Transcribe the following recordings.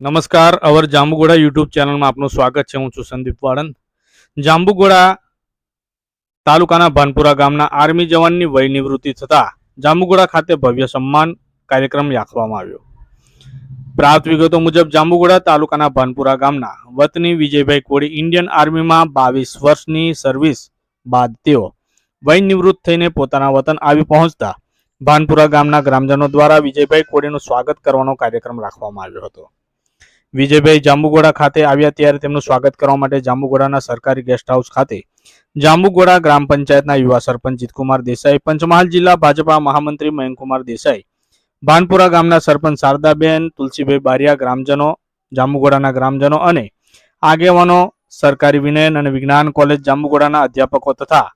નમસ્કાર, અવર જાંબુગોડા યુટ્યુબ ચેનલમાં આપનું સ્વાગત છે. હું છું સંદીપ વાળંદ. જાંબુગોડા તાલુકાના ભાનપુરા ગામના આર્મી જવાનની વય નિવૃત્તિ થતાં જાંબુગોડા ખાતે ભવ્ય સન્માન કાર્યક્રમ રાખવામાં આવ્યો. પ્રાપ્ત વિગતો મુજબ, જાંબુગોડા તાલુકાના ભાનપુરા ગામના વતની વિજયભાઈ કોળી ઇન્ડિયન આર્મીમાં બાવીસ વર્ષની સર્વિસ બાદ તેઓ વય નિવૃત્ત થઈને પોતાના વતન આવી પહોંચતા ભાનપુરા ગામના ગ્રામજનો દ્વારા વિજયભાઈ કોળીનું સ્વાગત કરવાનો કાર્યક્રમ રાખવામાં આવ્યો હતો. વિજયભાઈ જાંબુગોડા ખાતે આવ્યા ત્યારે તેમનું સ્વાગત કરવા માટે જાંબુગોડાના સરકારી ગેસ્ટ હાઉસ ખાતે જાંબુગોડા ગ્રામ પંચાયતના યુવા સરપંચ જીતકુમાર દેસાઈ, પંચમહાલ જિલ્લા ભાજપા મહામંત્રી મયંકુમાર દેસાઈ, ભાનપુરા ગામના સરપંચ શારદાબેન, તુલસીભાઈ બારિયા ગ્રામજનો, જાંબુગોડાના ગ્રામજનો અને આગેવાનો, સરકારી વિનયન અને વિજ્ઞાન કોલેજ જાંબુગોડાના અધ્યાપકો તથા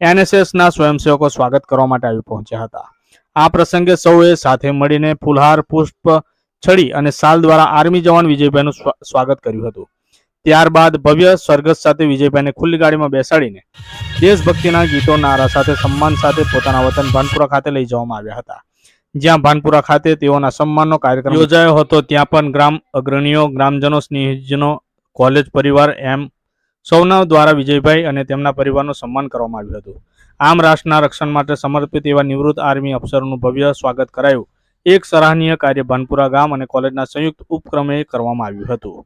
એનએસએસના સ્વયંસેવકો સ્વાગત કરવા માટે આવી પહોંચ્યા હતા. આ પ્રસંગે સૌએ સાથે મળીને ફુલહાર, પુષ્પ છડી અને સાલ દ્વારા આર્મી જવાન વિજયભાઈનું સ્વાગત કર્યું હતું. ત્યારબાદ ભવ્ય સ્વર્ગસ્થ સાથે વિજયભાઈને ખુલ્લી ગાડીમાં બેસાડીને દેશભક્તિના ગીતો, નારા સાથે, સન્માન સાથે પોતાના વતન ભાનપુરા ખાતે લઈ જવામાં આવ્યા હતા. જ્યાં ભાનપુરા ખાતે તેઓના સન્માનનો કાર્યક્રમ યોજાયો હતો, ત્યાં પણ ગ્રામ અગ્રણીઓ, ગ્રામજનો, સ્નેહીજનો, કોલેજ પરિવાર એમ સૌના દ્વારા વિજયભાઈ અને તેમના પરિવારનું સન્માન કરવામાં આવ્યું હતું. આમ રાષ્ટ્રના રક્ષણ માટે સમર્પિત એવા નિવૃત્ત આર્મી અફસરોનું ભવ્ય સ્વાગત કરાયું. એક સરાહનીય કાર્ય ભાનપુરા ગામ અને કોલેજના સંયુક્ત ઉપક્રમે કરવામાં આવ્યું હતું.